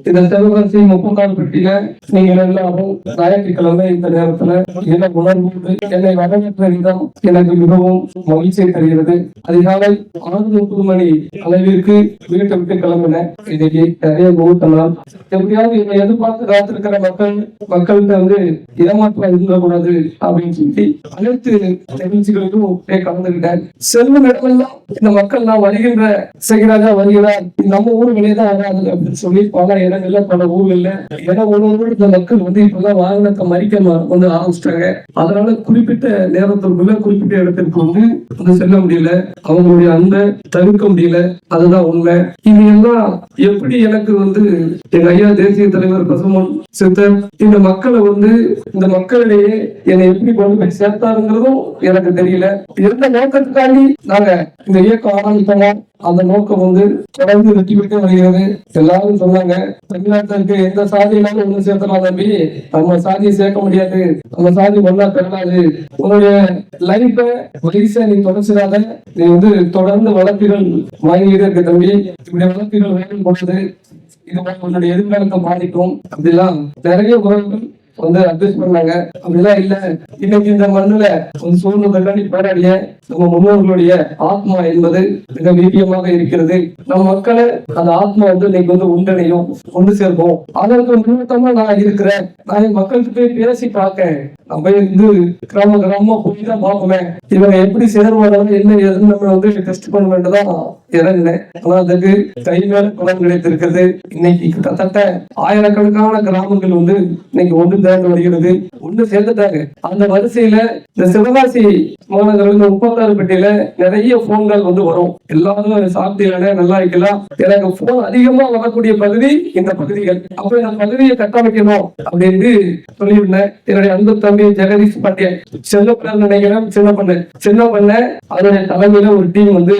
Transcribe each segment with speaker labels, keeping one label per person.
Speaker 1: இந்த சிவகாசி முப்பத்தாறு பெட்டியில நீங்கள் எல்லாரும் ஞாயிற்றுக்கிழமை இந்த நேரத்துல என்ன உணர்வு என்னை வரவேற்ற விதம் எனக்கு மிகவும் மகிழ்ச்சியை தருகிறது. அதிகாலை ஆறு முப்பது மணி அளவிற்கு வீட்டை விட்டு கிளம்பினேன் இன்னைக்கு நிறைய முகூர்த்தனால் எப்படியாவது என்னை எதிர்பார்த்து காத்திருக்கிற மக்கள் மக்கள்கிட்ட வந்து ஏமாற்றம் இருந்துடக்கூடாது அப்படின்னு சொல்லி அனைத்து நிகழ்ச்சிகளுக்கும் கலந்துகிட்டேன் கலந்துக்கிட்டேன். செல்வம் இடமெல்லாம் இந்த மக்கள் நான் வருகின்ற செய்கிறாங்க வருகிறார். நம்ம நம்ம வெளியே தான் வராது அப்படின்னு சொல்லி பல இடங்கள்ல பல ஊர்கள்ல ஏன்னா ஒரு இந்த மக்கள் வந்து இப்பதான் வாகனத்தை மறிக்க வந்து ஆரம்பிச்சிட்டாங்க. அதனால குறிப்பிட்ட நேரத்திற்குள்ள குறிப்பிட்ட இடத்திற்கு வந்து வந்து செல்ல முடியல. அவங்களுடைய அன்பை தவிர்க்க முடியல. அதுதான் உண்மை. இது எல்லாம் எப்படி எனக்கு வந்து எங்க ஐயா தேசிய தலைவர் பசுமன் சித்தர் இந்த மக்களை வந்து இந்த மக்களிடையே என்னை எப்படி கொண்டு போய் சேர்த்தாருங்கிறதும் எனக்கு தெரியல. எந்த நோக்கத்துக்காண்டி நாங்க இந்த இயக்கம் ஆரம்பித்தோம். அந்த நோக்கம் வந்து தொடர்ந்து வெற்றி பெற்று வருகிறது. எல்லாரும் சொன்னாங்க தமிழ்நாட்டிற்கு எந்த சாதியினாலும் ஒண்ணு சேர்த்தலாம் தம்பி. நம்ம சாதியை சேர்க்க முடியாது. நம்ம சாதி ஒன்னா பெறலாது. உன்னுடைய லைஃப வயசை நீ தொடச்சிடாத நீ வந்து தொடர்ந்து வழக்குகள் வாங்கிட்டே இருக்க தம்பி. இப்படி வழக்குகள் வேணும் போனது இது உன்னுடைய எதிர்காலத்தை பாதிக்கும். அப்படிலாம் நிறைய உறவுகள் வந்து அட்ஜஸ்ட் பண்ணாங்க. அப்படிலாம் இல்ல. இன்னைக்கு இந்த மண்ணுல ஒரு சூழ்நிலை போராடிய நம்ம முன்னோர்களுடைய ஆத்மா என்பது மிக வீரியமாக இருக்கிறது. நம்ம மக்களை அந்த ஆத்மா வந்து இன்னைக்கு வந்து ஒன்றிணையும் ஒன்று சேர்ப்போம். அதற்கு முன்னோட்டமா நான் இருக்கிறேன். நான் என் மக்களுக்கு போய் பேசி பார்க்கேன். நம்ம இருந்து கிராம கிராமமா போய் தான் பார்ப்போமே. இவங்க எப்படி சேர்வாங்க என்ன நம்ம வந்து டெஸ்ட் பண்ண வேண்டியதான் இறங்கினேன் ஆனா அதுக்கு கை மேல குளம் கிடைத்திருக்கிறது. இன்னைக்கு கிட்டத்தட்ட ஆயிரக்கணக்கான கிராமங்கள் வந்து இன்னைக்கு ஒன்று திரண்டு வருகிறது. ஒன்று சேர்ந்துட்டாங்க. அந்த வரிசையில இந்த சிவகாசி மாநகரில் முப்பத்தாறு பெட்டியில நிறைய போன்கள் வந்து வரும். எல்லாரும் சாப்பிட்டீங்க நல்லா இருக்கலாம். எனக்கு போன் அதிகமா வரக்கூடிய பகுதி இந்த பகுதிகள். அப்ப இந்த பகுதியை கட்டமைக்கணும் அப்படின்னு சொல்லியிருந்தேன். என்னுடைய அன்பு தம்பி ஜெகதீஷ் பாண்டியன். சின்ன பண்ண நினைக்கிறேன். சின்ன பண்ண. சின்ன பண்ண அதனுடைய தலைமையில ஒரு டீம் வந்து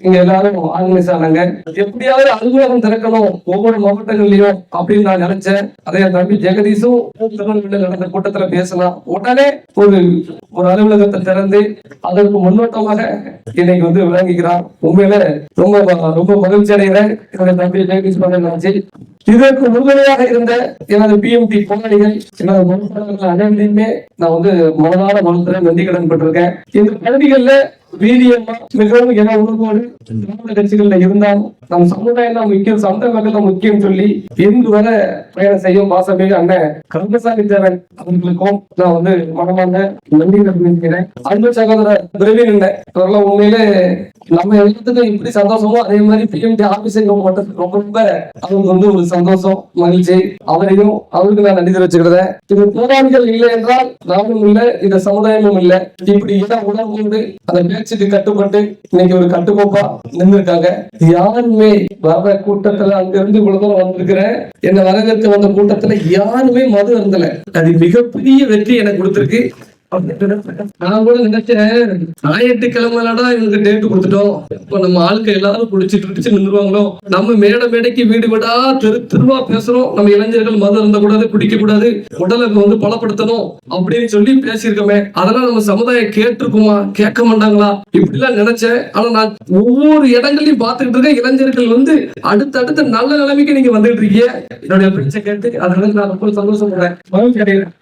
Speaker 1: இங்க எல்லாரும் ஆர்கனைஸ் ஆனாங்க எப்படியாவது அலுவலகம் திறக்கணும். ஒவ்வொரு மாவட்டங்கள்லயும் அப்படின்னு நான் நினைச்சேன். அதே தம்பி ஜெகதீஷும் திருநெல்வேலியில் நடந்த கூட்டத்தில் பேசலாம். உடனே ஒரு ஒரு அலுவலகத்தை திறந்து அதற்கு முன்னோட்டமாக இன்னைக்கு வந்து விளங்குகிறார். உண்மையில ரொம்ப ரொம்ப மகிழ்ச்சி அடைகிறேன். தம்பி ஜெகதீஷ் நினைச்சு இதற்கு உறுதுணையாக இருந்த எனது பிஎம்டி போராளிகள் எனது மனுஷர்கள் அனைவரையுமே நான் வந்து மனதார வாழ்த்துறேன் நன்றி கடன் பட்டிருக்கேன் இந்த பகுதிகளில் வீரியமா மிகவும் என உணர்வோடு திராவிட கட்சிகள்ல இருந்தாலும் நம் சமுதாயம் தான் முக்கியம் சொந்த மக்கள் முக்கியம் சொல்லி எங்கு வர பயணம் செய்யும் பாசமிகு அண்ணன் கருமசாமி தேவன் அவர்களுக்கும் நான் வந்து மனமார்ந்த நன்றி தெரிவிக்கிறேன் அன்பு சகோதரர் பிரவீன் இல்லை இவரெல்லாம் உண்மையிலே நம்ம எல்லாத்துக்கும் இப்படி சந்தோஷமோ அதே மாதிரி பிஎம்டி ஆபீஸுங்க மட்டும் ரொம்ப ரொம்ப அவங்க வந்து ஒரு சந்தோஷம் மகிழ்ச்சி. அவரையும் அவருக்கு நான் நன்றி தெரிவிச்சுக்கிறேன். இது போராளிகள் இல்லை என்றால் நாமும் இல்லை இந்த சமுதாயமும் இல்லை. இப்படி இடம் உணர்வு அந்த பேச்சுக்கு கட்டுப்பட்டு இன்னைக்கு ஒரு கட்டுக்கோப்பா நின்றுருக்காங்க யாருமே வர கூட்டத்துல அங்க இருந்து இவ்வளவு வந்திருக்கிறேன் என்ன வரவேற்க வந்த கூட்டத்துல யாருமே மது இருந்தல அது மிகப்பெரிய வெற்றி எனக்கு கொடுத்திருக்கு. நான் கூட நினைச்சேன். ஞாயிற்றுக்கிழமைலடா இவனுக்கு டேட் கொடுத்துட்டோம். இப்ப நம்ம ஆளுக்கு எல்லாரும் குடிச்சிட்டு குடிச்சு நின்றுவாங்களோ நம்ம மேடை மேடைக்கு வீடு விடா தெரு தெருவா பேசுறோம். நம்ம இளைஞர்கள் மதம் இருந்த கூடாது குடிக்க கூடாது உடலை வந்து பலப்படுத்தணும் அப்படின்னு சொல்லி பேசியிருக்கோமே. அதெல்லாம் நம்ம சமுதாயம் கேட்டிருக்குமா? கேட்க மாட்டாங்களா? இப்படி எல்லாம் நினைச்சேன். ஆனா நான் ஒவ்வொரு இடங்களையும் பார்த்துக்கிட்டு இருக்கேன். இளைஞர்கள் வந்து அடுத்தடுத்த நல்ல நிலைமைக்கு நீங்க வந்துட்டு இருக்கீங்க. என்னுடைய பேச்சை கேட்டு அதனால நான் ரொம்ப சந்தோஷப்படுறேன்.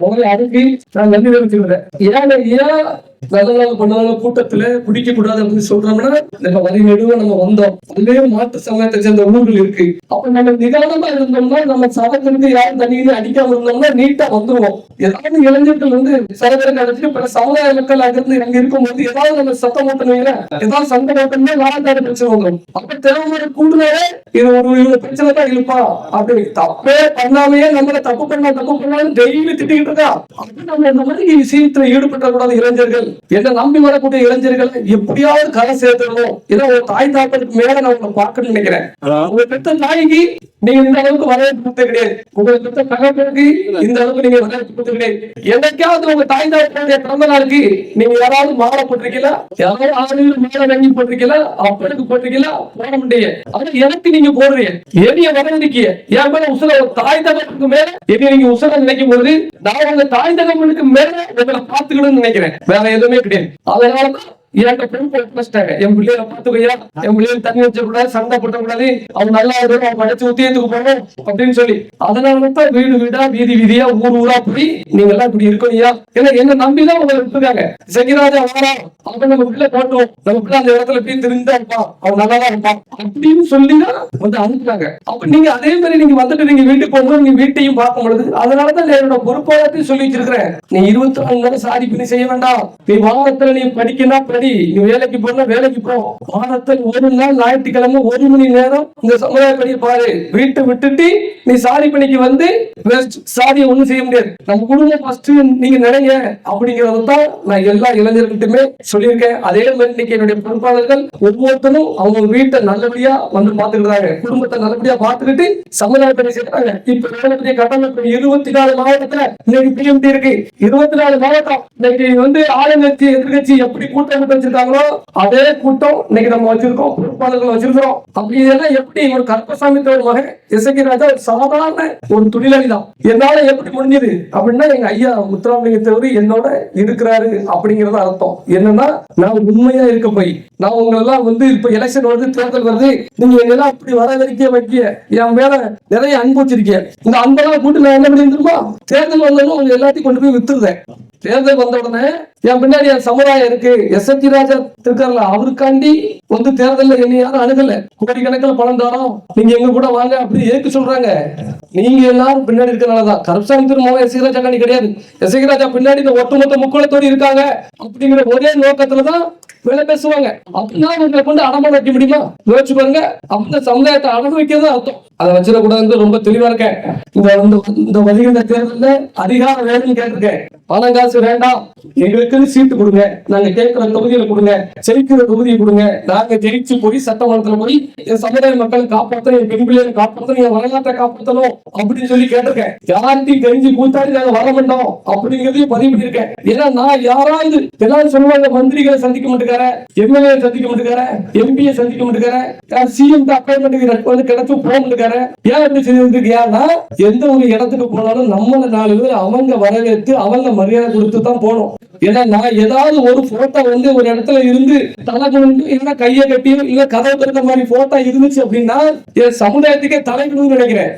Speaker 1: முதல்ல அதுக்கு நான் நன்றி தெரிவிச்சுக்கிறேன். ஏன் ஏன் நல்ல நாள் கூட்டத்துல குடிக்க கூடாது அப்படின்னு சொல்றோம்னா நம்ம வரி நடுவ நம்ம வந்தோம். அதுலயே மாற்று சமயத்தை சேர்ந்த ஊர்கள் இருக்கு. அப்ப நம்ம நிதானமா இருந்தோம்னா நம்ம சடங்கிருந்து யாரும் தண்ணியில அடிக்காம இருந்தோம்னா நீட்டா வந்துருவோம். ஏதாவது இளைஞர்கள் வந்து சரகரங்க அடிச்சு பல சமுதாய மக்கள் அங்கிருந்து இங்க இருக்கும்போது ஏதாவது நம்ம சத்தம் ஓட்டணுங்களா ஏதாவது சண்டை ஓட்டணுமே வாராட்டாரு பிரச்சனை வந்துடும் அப்ப தேவையான கூடுதலே இது ஒரு இவங்க பிரச்சனை தான் இருப்பா அப்படின்னு தப்பே பண்ணாமையே நம்மள தப்பு பண்ணா தப்பு பண்ணாலும் டெய்லி திட்டிக்கிட்டு இருக்கா? அப்ப நம்ம இந்த மாதிரி விஷயத்துல ஈடுபட்ட கூடாது இளைஞர்கள். என்ன நம்பி வரக்கூடிய இளைஞர்கள் எப்படியாவது கரை சேர்த்துடணும். ஏதோ ஒரு தாய் தாப்பனுக்கு மேல நான் உங்களை பார்க்கணும்னு நினைக்கிறேன். உங்க பெத்த தாய்க்கு நீங்க இந்த அளவுக்கு வரவேற்பு கொடுத்தது கிடையாது உங்க பெத்த தகவலுக்கு இந்த அளவுக்கு நீங்க வரவேற்பு கொடுத்தது கிடையாது என்னைக்காவது உங்க தாய் தாப்பனுடைய பிறந்த நாளுக்கு நீங்க யாராவது மாலை போட்டிருக்கீங்களா? யாராவது ஆளுநர் மாலை வாங்கி போட்டிருக்கீங்களா? அப்பனுக்கு போட்டிருக்கீங்களா? போட முடியாது ஆனா எனக்கு நீங்க போடுறீங்க. என்னைய வரவேற்கிய என் மேல உசுர தாய் தகவலுக்கு மேல என்னைய நீங்க உசுர நினைக்கும் போது நான் உங்க தாய் தகவலுக்கு மேல உங்களை பார்த்துக்கணும்னு நினைக்கிறேன். வேற எதுவுமே கிடையாது. அதனாலதான் என்கிட்ட பொறுப்பு ஒப்படைச்சிட்டாங்க என் பிள்ளைகளை பாத்துக்கையா என் பிள்ளைகள் தண்ணி வச்ச வச்சக்கூடாது சண்டை போட்டக்கூடாது அவன் நல்லா இருக்கணும் அவன் படிச்சு உத்தியத்துக்கு போகணும் அப்படின்னு சொல்லி. அதனாலதான் வீடு வீடா வீதி வீதியா ஊர் ஊரா போய் நீங்க எல்லாம் இப்படி இருக்கணும்யா ஏன்னா என்ன நம்பிதான் உங்களை விட்டுருக்காங்க செங்கிராஜா வாரா அவன் நம்ம பிள்ளை போட்டோம் நம்ம பிள்ளை அந்த இடத்துல போய் திருந்தா இருப்பான். அவன் நல்லா தான் இருப்பான். அப்படின்னு சொல்லிதான் வந்து அனுப்புறாங்க அப்ப நீங்க அதே மாதிரி நீங்க வந்துட்டு நீங்க வீட்டுக்கு போகும்போது நீங்க வீட்டையும் பார்க்கும் பொழுது அதனாலதான் என்னோட பொறுப்பாளத்தையும் சொல்லி வச்சிருக்கிறேன். நீ இருபத்தி நாலு நேரம் சாரி பண்ணி செய்ய வேண்டாம். நீ வாரத்துல நீ படிக்கணும் படி. நீ வேலைக்கு போனா வேலைக்கு போ. வாரத்தில் ஒரு நாள் ஞாயிற்றுக்கிழமை ஒரு மணி நேரம் இந்த சமுதாய பணியை பாரு. வீட்டை விட்டுட்டு நீ சாதி பணிக்கு வந்து வேஸ்ட் சாதியை ஒண்ணும் செய்ய முடியாது. நம்ம குடும்பம் ஃபர்ஸ்ட் நீங்க நினைங்க. அப்படிங்கறத தான் நான் எல்லா இளைஞர்கிட்டயுமே சொல்லியிருக்கேன். அதே மாதிரி இன்னைக்கு என்னுடைய பொறுப்பாளர்கள் ஒவ்வொருத்தரும் அவங்க வீட்டை நல்லபடியா வந்து பாத்துக்கிறாங்க குடும்பத்தை நல்லபடியா பாத்துக்கிட்டு சமுதாய பணி செய்யறாங்க இப்ப வேலைப்படிய கட்டமைப்பு இருபத்தி நாலு மாவட்டத்துல இன்னைக்கு பிஎம்டி இருக்கு. இருபத்தி நாலு மாவட்டம். இன்னைக்கு வந்து ஆளுங்கட்சி எதிர்கட்சி எப்படி கூட்டமைப்பு கூட்டம் வச்சிருக்காங்களோ அதே கூட்டம் இன்னைக்கு நம்ம வச்சிருக்கோம் பொறுப்பாளர்கள் வச்சிருக்கிறோம். அப்படி இதெல்லாம் எப்படி ஒரு கருப்பசாமி ஒரு மகன் இசைக்கு ராஜா ஒரு சாதாரண ஒரு தொழிலாளி தான். என்னால எப்படி முடிஞ்சது? அப்படின்னா எங்க ஐயா முத்துராமலிங்க தேவர் என்னோட இருக்கிறாரு அப்படிங்கறத அர்த்தம். என்னன்னா நான் உண்மையா இருக்க போய் நான் உங்களெல்லாம் வந்து இப்ப எலெக்ஷன் வருது தேர்தல் வருது நீங்க என்னெல்லாம் அப்படி வர வைக்க என் மேல நிறைய அன்பு வச்சிருக்கேன் இந்த அன்பெல்லாம் கூட்டு நான் என்ன பண்ணி தேர்தல் வந்தாலும் உங்க எல்லாத்தையும் கொண்டு போய் வித்துருந்தேன் தேர்தல் வந்த உடனே என் பின்னாடி என் சமுதாயம் இருக்கு. எஸ் எச் ராஜா இருக்கார்ல அவருக்காண்டி வந்து தேர்தலில் என்ன யாரும் அணுகல. கோடிக்கணக்கில் பணம் தரோம். நீங்க எங்க கூட வாங்க அப்படி ஏற்க சொல்றாங்க. நீங்க எல்லாரும் பின்னாடி இருக்கனாலதான் கருப்சாமி திரும்ப எஸ் ராஜா காண்டி கிடையாது. எஸ் ராஜா பின்னாடி இந்த ஒட்டுமொத்த முக்குளத்தோடு இருக்காங்க. அப்படிங்கிற ஒரே நோக்கத்துலதான் வேலை பேசுவாங்க. அப்படின்னா உங்களை கொண்டு அடமான வைக்க முடியுமா? யோசிச்சு பாருங்க. அந்த சமுதாயத்தை அடகு வைக்கிறது அர்த்தம். அதை வச்சிடக்கூடாது ரொம்ப தெளிவா இருக்கேன். இந்த இந்த- இந்த வருகின்ற தேர்தலில் அதிகாரம் வேணும்னு கேட்டிருக்கேன். பணம் காசு வேண்டாம். எங்களுக்குன்னு சீட்டு கொடுங்க. நாங்க கேட்கிற தொகுதியில கொடுங்க. ஜெயிக்கிற தொகுதியை கொடுங்க. நாங்க ஜெயிச்சு போய் சட்டமன்றத்துல போய் என் சமுதாய மக்களை காப்பாற்றணும் என் பெண் பிள்ளைகளை காப்பாற்றணும் என் வரலாற்றை காப்பாற்றணும் அப்படின்னு சொல்லி கேட்டிருக்கேன். யார்ட்டையும் தெரிஞ்சு கூத்தாடி நாங்க வர மாட்டோம் அப்படிங்கிறதையும் பதிவு பண்ணிருக்கேன் ஏன்னா நான் யாராவது எல்லாரும் சொல்லுவாங்க மந்திரிகளை சந்திக்க மாட்டேங்கிறேன் எம்எல்ஏ சந்திக்க மாட்டேங்கிறேன் எம்பியை சந்திக்க மாட்டேங்கிறேன் சிஎம் அப்பாயின்மெண்ட் வந்து கிடைச்சு போக மாட்டேங்கிறேன் ஏன் அப்படி செஞ்சிருக்கு ஏன்னா எந்த ஒரு இடத்துக்கு போனாலும் நம்மள நாலு பேர் அவங்க வரவேற்று அவங்க மரியாதை கொடுத்து தான் போனோம். ஏன்னா நான் ஏதாவது ஒரு போட்டோ வந்து ஒரு இடத்துல இருந்து தலை குனிந்து இல்ல கையை கட்டியோ இல்ல கதவு திறந்த மாதிரி போட்டோ இருந்துச்சு அப்படின்னா என் சமுதாயத்துக்கே தலைக்கணும்னு நினைக்கிறேன்.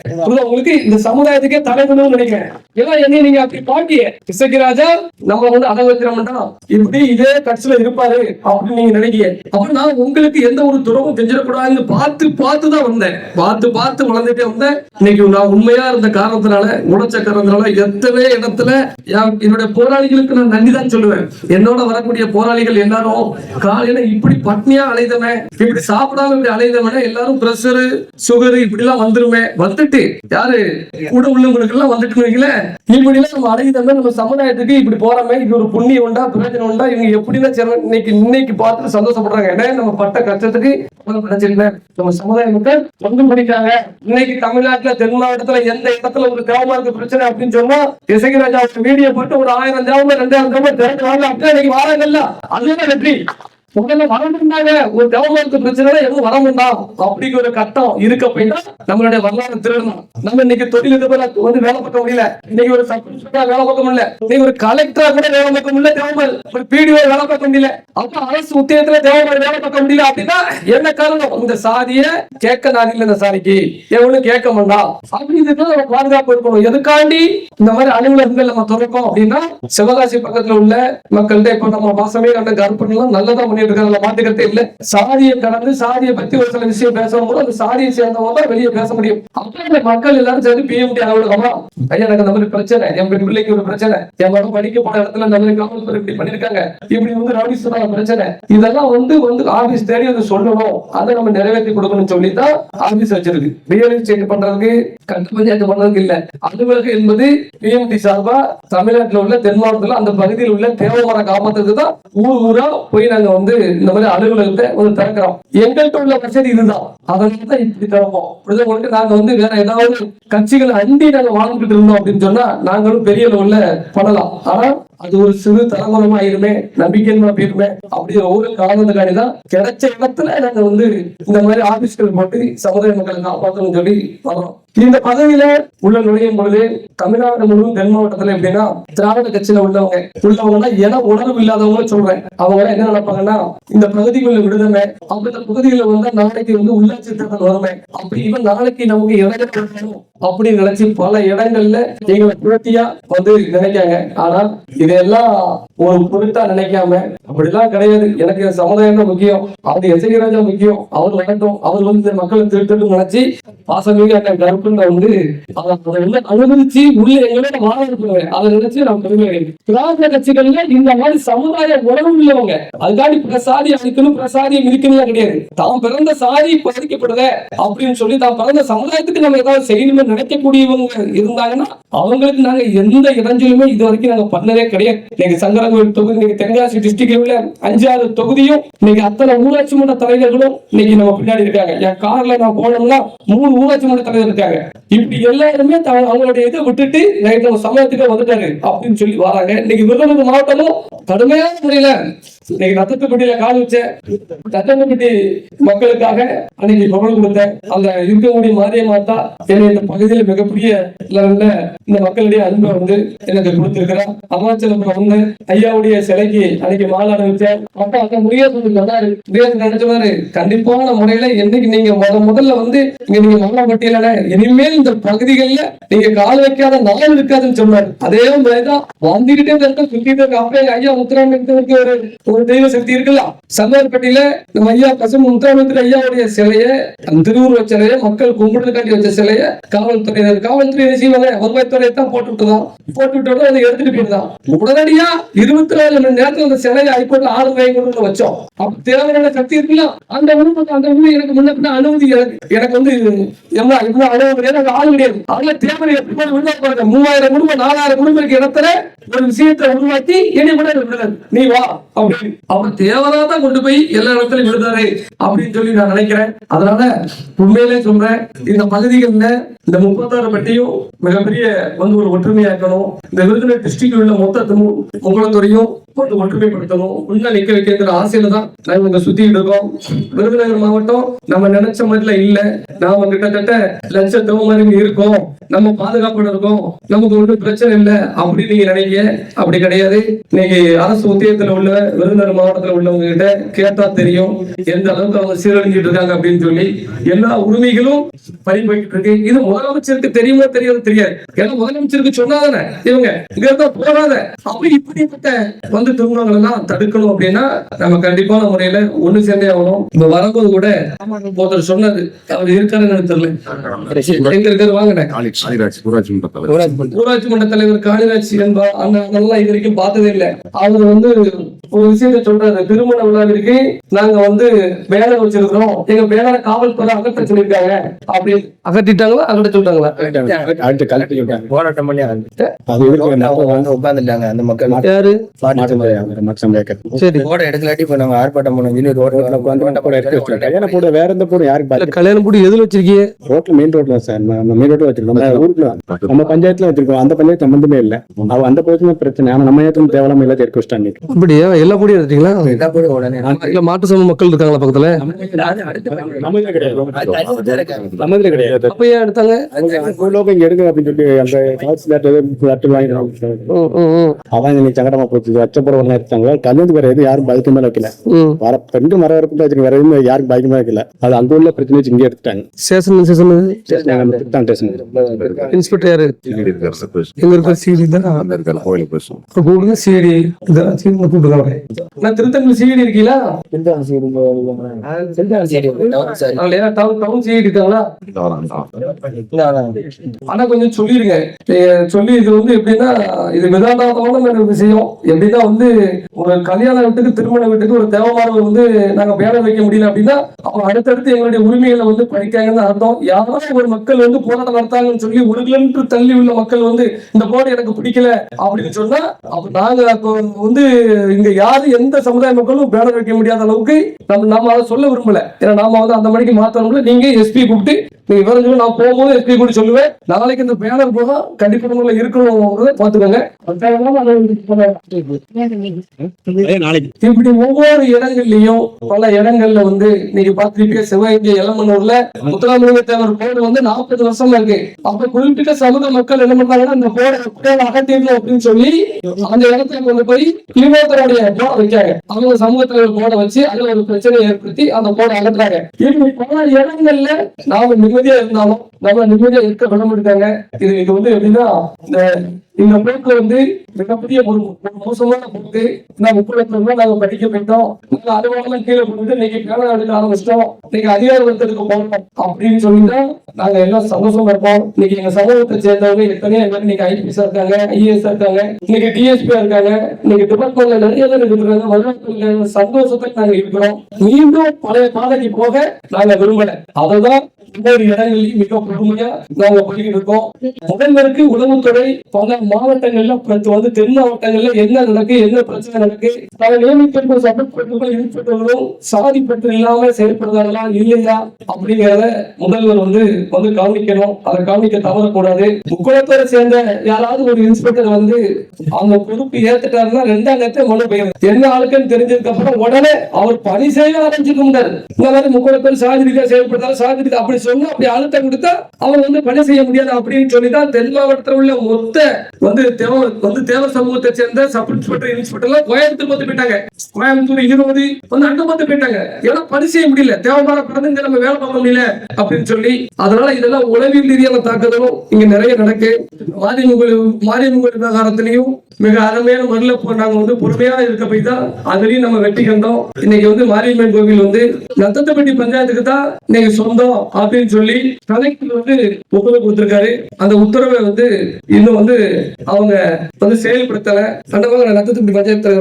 Speaker 1: உங்களுக்கு? இந்த சமுதாயத்துக்கே தலைக்கணும்னு நினைக்கிறேன். ஏன்னா என்ன நீங்க அப்படி பாட்டிய. இசைக்கிராஜா நம்ம வந்து அதை வைக்கிற இப்படி இதே கட்சியில இருப்பாரு அப்படின்னு நீங்க நினைக்கிறீங்க. அப்ப நான் உங்களுக்கு எந்த ஒரு துறவும் செஞ்சிடக்கூடாதுன்னு பார்த்து பார்த்து தான் வந்தேன். பார்த்து பார்த்து வளர்ந்துட்டே வந்தேன். இன்னைக்கு நான் உண்மையா இருந்த காரணத்தினால உடச்ச காரணத்தினால எத்தனை இடத்துல என்- என்னுடைய போராளிகளுக்கு நான் நன்றி தான் சொல்லுவேன். என்னோட வரக்கூடிய போராளிகள் எல்லாரும் காலையில இப்படி பட்னியா அலைதவன் இப்படி சாப்பிடாம இப்படி அலைதவன எல்லாரும் பிரஷரு சுகரு இப்படி எல்லாம் வந்துருமே. வந்துட்டு யாரு? கூட உள்ளவங்களுக்கு எல்லாம் வந்துட்டு இப்படி எல்லாம் நம்ம அலைதவன நம்ம சமுதாயத்துக்கு இப்படி போறாமே இது ஒரு புண்ணியம் உண்டா பிரயோஜனம் உண்டா இவங்க எப்படின்னா இன்னைக்கு இன்னைக்கு பார்த்துட்டு சந்தோஷப்படுறாங்க. ஏன்னா நம்ம பட்ட கஷ்டத்துக்கு நம்ம சமுதாய மக்கள் ஒன்றும் இன்னைக்கு தமிழ்நாட்டுல தென் மாவட்டத்துல எந்த இடத்துல ஒரு கிராமத்துக்கு பிரச்சனை அப்படின்னு சொன்னா இசைகராஜா வீடியோ போட்டு ஒரு ஆயிரம் அவங்க ரெண்டாயிரம் தேவம் திரண்டு வாங்க அப்படியே இன்னைக்கு வாராங்கல்ல அதுதான் வெற்றி முதல்ல வர இருந்தாங்க ஒரு கவர்மெண்ட் பிரச்சனை எதுவும் வர வேண்டாம் அப்படிங்கிற ஒரு கட்டம் இருக்கு அப்படின்னா நம்மளுடைய வரலாறு திருடணும். நம்ம இன்னைக்கு தொழில் வந்து வேலை பார்க்க முடியல. இன்னைக்கு ஒரு சப் வேலை பார்க்க முடியல. இன்னைக்கு ஒரு கலெக்டரா கூட வேலை பார்க்க முடியல தேவமல் ஒரு பிடிஓ வேலை பார்க்க முடியல. அப்ப அரசு உத்தியோகத்துல தேவமல் வேலை பார்க்க முடியல அப்படின்னா என்ன காரணம்? இந்த சாதிய கேட்க நான் இல்ல இந்த சாதிக்கு. எவனும் கேட்க மாட்டான் அப்படிங்கிறது நம்ம பாதுகாப்பு இருக்கணும். எதுக்காண்டி இந்த மாதிரி அலுவலகங்கள் நம்ம திறக்கோம் அப்படின்னா சிவகாசி பக்கத்துல உள்ள மக்கள்கிட்ட இப்ப நம்ம மாசமே கண்ட கருப்பெல்லாம் நல்லதா பண்ணிட்டு இருக்காங்க மாட்டுக்கிறதே இல்ல. சாதியை கடந்து சாதியை பத்தி ஒரு சில விஷயம் பேசணும் போது அந்த சாதியை சேர்ந்தவங்க தான் வெளியே பேச முடியும். அப்ப மக்கள் எல்லாரும் சேர்ந்து பிஎம்டி அலுவலகமா ஐயா எனக்கு அந்த மாதிரி பிரச்சனை. என் பெண் பிள்ளைக்கு ஒரு பிரச்சனை. என் மகன் படிக்க போன இடத்துல இந்த மாதிரி காவல்துறை இப்படி பண்ணிருக்காங்க இப்படி வந்து ரவுடி சொன்னாங்க பிரச்சனை. இதெல்லாம் வந்து வந்து ஆபீஸ் தேடி வந்து சொல்லணும். அதை நம்ம நிறைவேற்றி கொடுக்கணும்னு சொல்லி தான் ஆபீஸ் வச்சிருக்கு ரியல் எஸ்டேட் பண்றதுக்கு கட்டு பஞ்சாயத்து பண்றதுக்கு இல்ல. அலுவலகம் என்பது பிஎம்டி சார்பா தமிழ்நாட்டில் உள்ள தென் மாவட்டத்தில் அந்த பகுதியில் உள்ள தேவமர கிராமத்துக்கு தான் ஊர் ஊரா போய் நாங்க வந்து இந்த மாதிரி அலுவலகத்தை வந்து திறக்கிறோம் எங்கள்கிட்ட உள்ள வசதி இதுதான். அதனால தான் இப்படி திறப்போம். புரியுதா உங்களுக்கு நாங்க வந்து வேற ஏதாவது கட்சிகள் அண்டி நாங்க வாழ்ந்துட்டு இருந்தோம் அப்படின்னு சொன்னா நாங்களும் பெரிய லெவல்ல பண்ணலாம். ஆனா அது ஒரு சிறு தலைமுறைமா ஆயிருமே நம்பிக்கைமா போயிருமே அப்படிங்கிற ஒரு காரணத்துக்காண்டி தான் கிடைச்ச இடத்துல நாங்க வந்து இந்த மாதிரி ஆபீஸ்கள் போட்டு சமுதாய மக்களை காப்பாற்றணும்னு சொல்லி வரோம் இந்த பதவியில உள்ள நுழையும் பொழுது தமிழ்நாடு முழுவதும் தென் மாவட்டத்துல எப்படின்னா திராவிட கட்சியில உள்ளவங்க உள்ளவங்கன்னா என உணர்வு இல்லாதவங்க சொல்றேன். அவங்க என்ன நினைப்பாங்கன்னா இந்த பகுதிகளில் விடுதலை அப்ப இந்த பகுதிகளில் வந்து நாளைக்கு வந்து உள்ளாட்சி தேர்தல் வருமே. அப்படி இவன் நாளைக்கு நமக்கு இடம் அப்படின்னு நினைச்சு பல இடங்கள்ல எங்களை புரட்டியா வந்து நினைக்காங்க. ஆனா இதெல்லாம் ஒரு பொருத்தா நினைக்காம அப்படிலாம் கிடையாது. எனக்கு சமுதாயம் தான் முக்கியம். அவர் எசகிராஜா முக்கியம். அவர் வரட்டும். அவர் வந்து மக்களை திருட்டு நினைச்சு பாசமிக அண்ணன் கருப்புன்னு வந்து அதை வந்து அனுமதிச்சு உள்ள எங்களோட வாழ இருப்பாங்க அதை நினைச்சு நான் பெருமை திராவிட கட்சிகள்ல இந்த மாதிரி சமுதாய உறவு உள்ளவங்க அதுக்காண்டி பிரசாதி அழிக்கணும் பிரசாதியம் இருக்குன்னு கிடையாது. தாம் பிறந்த சாதி பாதிக்கப்படுத அப்படின்னு சொல்லி தாம் பிறந்த சமுதாயத்துக்கு நம்ம ஏதாவது செய்யணும்னு நினைக்கக்கூடியவங்க இருந்தாங்கன்னா அவங்களுக்கு நாங்க எந்த இடைஞ்சலுமே இது வரைக்கும் நாங்க பண்ணதே கிடையாது. நீங்க சங்கரங்கோயில் தொகுதி நீங்க தென்காசி டிஸ்ட்ரிக்ட் உள்ள அஞ்சாவது தொகுதியும் நீங்க அத்தனை ஊராட்சி மன்ற தலைவர்களும் இன்னைக்கு நம்ம பின்னாடி இருக்காங்க. என் கார்ல நான் போனோம்னா மூணு ஊராட்சி மன்ற தலைவர் இருக்காங்க. இப்படி எல்லாருமே அவங்களுடைய இதை விட்டுட்டு நைட்டு நம்ம சமயத்துக்கு வந்துட்டாரு அப்படின்னு சொல்லி வராங்க. இன்னைக்கு விருதுநகர் மாவட்டமும் கடுமையான முறையில இன்னைக்கு ரத்தத்துப்பட்டியில கால் வச்ச ரத்தத்துப்பட்டி மக்களுக்காக அன்னைக்கு குரல் கொடுத்த அந்த இருக்கக்கூடிய மாரிய மாதா என்னை இந்த பகுதியில மிகப்பெரிய லெவல்ல இந்த மக்களுடைய அன்பை வந்து எனக்கு கொடுத்திருக்கிறார். அருணாச்சலம் வந்து ஐயாவுடைய சிலைக்கு அன்னைக்கு மாலை அணிவிச்சார் அப்ப அந்த முருகேசன் சொன்னாரு முருகேசன் நினைச்சவாரு கண்டிப்பான முறையில என்னைக்கு நீங்க முத முதல்ல வந்து இங்க நீங்க மாலை பட்டியல இனிமேல் இந்த பகுதிகளில் நீங்க கால் வைக்காத நாள் இருக்காதுன்னு சொன்னாரு. அதே மாதிரிதான் வந்துகிட்டே இருக்க சுத்திட்டு இருக்க அப்பே ஐயா முத்துராமலிங்கத்திற்கு ஒரு ஒரு தெய்வ சக்தி இருக்கலாம் சந்தர்பட்டியில நம்ம ஐயா பசும முத்துராமலிங்க ஐயாவுடைய சிலைய அந்த திருவுருவ சிலைய மக்கள் கும்பிடுறதுக்காண்டி வச்ச சிலைய காவல்துறையினர் காவல்துறை என்ன செய்வாங்க? வருவாய்த்துறையை தான் போட்டு விட்டுதான். போட்டு விட்டோட அதை எடுத்துட்டு போயிருந்தான் உடனடியா இருபத்தி நாலு மணி நேரத்துல அந்த சிலையை ஹைகோர்ட்ல ஆறு வைக்கணும்னு வச்சோம். அப்ப தேவையான சக்தி இருக்கலாம் அந்த உணவு அந்த உணவு எனக்கு முன்ன பின்ன அனுமதி எனக்கு. வந்து என்ன இவ்வளவு அனுமதி கிடையாது. ஆள் கிடையாது. அதுல தேவை எப்படி உள்ள மூவாயிரம் குடும்பம் நாலாயிரம் குடும்பம் இருக்க இடத்துல ஒரு விஷயத்தை உருவாக்கி என்ன கூட விடுதல் நீ வா அப்படின்னு அவர் தேவதான் கொண்டு போய் எல்லா இடத்துலயும் விடுதாரு அப்படின்னு சொல்லி நான் நினைக்கிறேன். அதனால உண்மையிலே சொல்றேன் இந்த பகுதிகளில் இந்த முப்பத்தாறு பட்டியும் மிகப்பெரிய வந்து ஒரு ஒற்றுமையாக்கணும் இந்த விருதுநகர் டிஸ்ட்ரிக்ட் உள்ள மொத்த உங்களத்துறையும் வந்து ஒற்றுமைப்படுத்தணும். உள்ள நிக்க வைக்கிற ஆசையில தான் நாங்க இங்க சுத்திட்டு இருக்கோம். விருதுநகர் மாவட்டம் நம்ம நினைச்ச மாதிரில இல்ல. நாம கிட்டத்தட்ட லட்சத்தவ மாதிரி இருக்கோம். நம்ம பாதுகாப்போட இருக்கோம் நமக்கு ஒன்றும் பிரச்சனை இல்ல. அப்படின்னு நீங்க நினைக்க அப்படி கிடையாது. இன்னைக்கு அரசு உத்தியத்துல உள்ள விருதுநகர் மாவட்டத்துல உள்ளவங்க கிட்ட கேட்டா தெரியும். எந்த அளவுக்கு அவங்க சீரழிஞ்சிட்டு இருக்காங்க அப்படின்னு சொல்லி எல்லா உரிமைகளும் பறிபோயிட்டு இருக்கு. இது முதலமைச்சருக்கு தெரியுமோ தெரியாது தெரியாது. ஏன்னா முதலமைச்சருக்கு சொன்னாதானே. இவங்க இங்க இருந்தா போகாத. அப்படி இப்படிப்பட்ட வந்து திருமணங்கள் எல்லாம் தடுக்கணும் அப்படின்னா நம்ம கண்டிப்பான முறையில ஒண்ணு சேர்ந்தே ஆகணும். இப்ப வரும்போது கூட ஒருத்தர் சொன்னது அவர் இருக்காருன்னு எனக்கு தெரியல. எங்க இருக்காரு? வாங்கினேன்
Speaker 2: ஊராட்சி மன்ற தலைவர்.
Speaker 1: ஊராட்சி மன்ற தலைவர் காளிராஜ் அதெல்லாம் இது வரைக்கும் பார்த்ததே இல்லை. அவர் வந்து ஒரு விஷயத்த சொல்றாரு. திருமண விழாவிற்கு நாங்க வந்து பேனர் வச்சிருக்கிறோம். எங்க பேனரை காவல்துறை அகற்ற சொல்லியிருக்காங்க. அப்படின்னு அகற்றிட்டாங்களா? அகற்ற சொல்லிட்டாங்களா?
Speaker 2: அடுத்து கலெக்டர் சொல்றாங்க.
Speaker 3: போராட்டம் பண்ணி அது வந்து உட்கார்ந்துட்டாங்க. அந்த மக்கள்
Speaker 1: யாரு. சரி.
Speaker 3: போட இடத்துலாட்டி இப்ப நாங்க ஆர்ப்பாட்டம் பண்ணோம். சொல்லி ரோட்ல உட்காந்து
Speaker 2: போட எடுத்து வச்சிருக்காங்க. கல்யாண போட வேற எந்த போடும் யாருக்கு?
Speaker 1: கல்யாணம் கூடி எதுல வச்சிருக்கீங்க?
Speaker 2: ரோட்ல மெயின் ரோட்ல சார். நம்ம மெயின் ரோட்ல வச்சிருக்கோம். நம்ம ஊருக்குள்ள நம்ம பஞ்சாயத்துல வச்சிருக்கோம். அந்த பஞ்சாயத்து சம்பந்தமே இல்ல. அவ அந்த பிரச்சனை. ஆனா நம்ம ஏற்றும் தேவையில்லாம எல்லாத்தையும் வச்சிட்டாங்க.
Speaker 1: அப்படியா? எல்லா கூடியும் எடுத்தீங்களா?
Speaker 3: எல்லா உடனே
Speaker 1: இல்ல மாட்டு சம மக்கள் இருக்காங்களா பக்கத்துல?
Speaker 2: இதுல கிடையாது.
Speaker 1: அப்ப ஏன் எடுத்தாங்க?
Speaker 2: இங்க எடுங்க அப்படின்னு சொல்லி அந்த காசு லெட்டர் வாங்கி
Speaker 1: ம், ம், ம்,
Speaker 2: அதான் இன்னைக்கு சங்கடமா போச்சு. அச்சப்புறம் எடுத்தாங்க கல்யாணத்துக்கு வேற எதுவும் யாரும் பாதிக்க மேல வைக்கல. வர பெண்டு மர வரப்பு வச்சுக்க வேற எதுவும் யாருக்கும் பாதிக்க மேல வைக்கல. அது அங்க உள்ள பிரச்சனை வச்சு இங்க எடுத்துட்டாங்க.
Speaker 1: ஸ்டேஷன் ஸ்டேஷன்
Speaker 2: நாங்க திருத்தான் ஸ்டேஷன்
Speaker 1: இன்ஸ்பெக்டர் யாரு? எங்க இருக்கிற சிடி தான் கூடுங்க சிடி இதெல்லாம் சிடி நான் திருத்தங்கல் இருக்கீங்களா?
Speaker 3: டவுன்
Speaker 1: டவுன்
Speaker 3: ஆளா.
Speaker 1: ஆனா கொஞ்சம் சொல்லிருங்க. சொல்லி இது வந்து எப்படின்னா இது விதாண்டாதமான ஒரு விஷயம். எப்படின்னா வந்து ஒரு கல்யாண வீட்டுக்கு திருமண வீட்டுக்கு ஒரு தேவமானவர் வந்து நாங்க பேர வைக்க முடியல அப்படின்னா அவங்க அடுத்தடுத்து எங்களுடைய உரிமைகளை வந்து படிக்காங்கன்னு அர்த்தம். யாராவது ஒரு மக்கள் வந்து போராட்டம் நடத்தாங்கன்னு சொல்லி ஒரு கிலோமீட்டர் தள்ளி உள்ள மக்கள் வந்து இந்த போர்டு எனக்கு பிடிக்கல அப்படின்னு சொன்னா அப்ப நாங்க வந்து இங்க யாரும் எந்த சமுதாய மக்களும் பேனர் வைக்க முடியாத அளவுக்கு நம்ம நாம அதை சொல்ல விரும்பல. ஏன்னா நாம வந்து அந்த மணிக்கு மாத்தணும்ல நீங்க எஸ்பி கூப்பிட்டு நீங்க விவரம் சொல்லி நான் போகும்போது எஸ்பி கூட சொல்லுவேன். நாளைக்கு இந்த பேனர் போனா கண்டிப்பா நம்மள இருக்கணும்ன்றத பாத்துக்கோங்க இப்படி ஒவ்வொரு இடங்கள்லயும் பல இடங்கள்ல வந்து நீங்க பாத்திருப்பீங்க சிவகங்கை இளமனூர்ல முத்துராமலிங்க தேவர் கோடு வந்து நாற்பது வருஷமா இருக்கு. அப்ப குறிப்பிட்ட சமூக மக்கள் என்ன பண்றாங்கன்னா இந்த கோடை அகற்றிடணும் அப்படின்னு சொல்லி அந்த இடத்துல கொண்டு போய் திமுகவுடைய போட வைக்காங்க அவங்க சமூகத்துல போட வச்சு அதுல ஒரு பிரச்சனையை ஏற்படுத்தி அந்த போட அகற்றாங்க இப்படி பல இடங்கள்ல நாம நிம்மதியா இருந்தாலும் நம்ம நிம்மதியா இருக்க விட மாட்டாங்க இது இது வந்து எப்படின்னா இந்த இந்த போக்கு வந்து மிகப்பெரிய ஒரு மோசமான போக்கு. நாங்க முப்பத்தி நாங்க படிக்க போயிட்டோம். நாங்க அலுவலகம் கீழே போட்டு இன்னைக்கு பேனா எடுக்க ஆரம்பிச்சிட்டோம். இன்னைக்கு அதிகார வர்த்தத்துக்கு போனோம் அப்படின்னு சொல்லிட்டா நாங்க எல்லாம் சந்தோஷமா இருப்போம். இன்னைக்கு எங்க சமூகத்தை சேர்ந்தவங்க எத்தனையோ இன்னைக்கு ஐபிஎஸ் இருக்காங்க ஐஏஎஸ் இருக்காங்க இன்னைக்கு டிஎஸ்பி இருக்காங்க இன்னைக்கு டிபார்ட்மெண்ட்ல நிறைய பேர் இருக்கிறாங்க வருவாய்த்துறையில சந்தோஷத்தை நாங்கள் இருக்கிறோம் மீண்டும் பழைய பாதைக்கு போக நாங்க விரும்பல. அததான் ஒவ்வொரு இடங்களிலும் மிக பொறுமையா நாங்க போய்கிட்டு இருக்கோம். முதல்வருக்கு உளவுத்துறை பல மாவட்டங்கள்ல பிரச்ச- வந்து தென் மாவட்டங்கள்ல என்ன நடக்கு என்ன பிரச்சனை நடக்கு நாங்க நியமித்திருக்கும் சட்டப்பட்டுகளும் இன்ஸ்பெக்டர்களும் சாதி பற்று இல்லாம செயல்படுறாங்களா இல்லையா அப்படிங்கிறத முதல்வர் வந்து வந்து கவனிக்கணும். அதை கவனிக்க தவறக்கூடாது. முக்குளத்தோட சேர்ந்த யாராவது ஒரு இன்ஸ்பெக்டர் வந்து அவங்க பொறுப்பு ஏத்துட்டாருன்னா ரெண்டாம் நேரத்தை மனு பெயர் என்ன ஆளுக்குன்னு தெரிஞ்சதுக்கு அப்புறம் உடனே அவர் பணி செய்ய முடியாது இந்த மாதிரி அப்படி சொன்னா அப்படி அழுத்தம் கொடுத்தா வந்து பணி செய்ய முடியாது அப்படின்னு சொல்லி தான் தென் மாவட்டத்தில் உள்ள மொத்த வந்து தேவ வந்து தேவ சமூகத்தை சேர்ந்த சப் இன்ஸ்பெக்டர் இன்ஸ்பெக்டர் கோயம்புத்தூர் வந்து போயிட்டாங்க. கோயம்புத்தூர் இருபது வந்து அங்க வந்து போயிட்டாங்க. ஏன்னா பணி செய்ய முடியல. தேவையான பிறந்து நம்ம வேலை பார்க்க முடியல அப்படின்னு சொல்லி அதனால இதெல்லாம் உளவியல் ரீதியான தாக்குதலும் இங்க நிறைய நடக்கு. மாரியம்மன் மாரியம்மன் விவகாரத்திலையும் மிக அருமையான முறையில போ- நாங்க வந்து பொறுமையா இருக்க போய் தான் அதுலயும் நம்ம வெற்றி கண்டோம். இன்னைக்கு வந்து மாரியம்மன் கோவில் வந்து நத்தத்தப்பட்டி பஞ்சாயத்துக்கு தான் இன்னைக்கு சொந்தம் அப்படின்னு சொல்லி கலெக்டர் வந்து உத்தரவு கொடுத்திருக்காரு. அந்த உத்தரவை வந்து இன்னும் வந்து அவங்க வந்து செயல்படுத்தல. கண்டவங்க நத்தத்தப்பட்டி பஞ்சாயத்து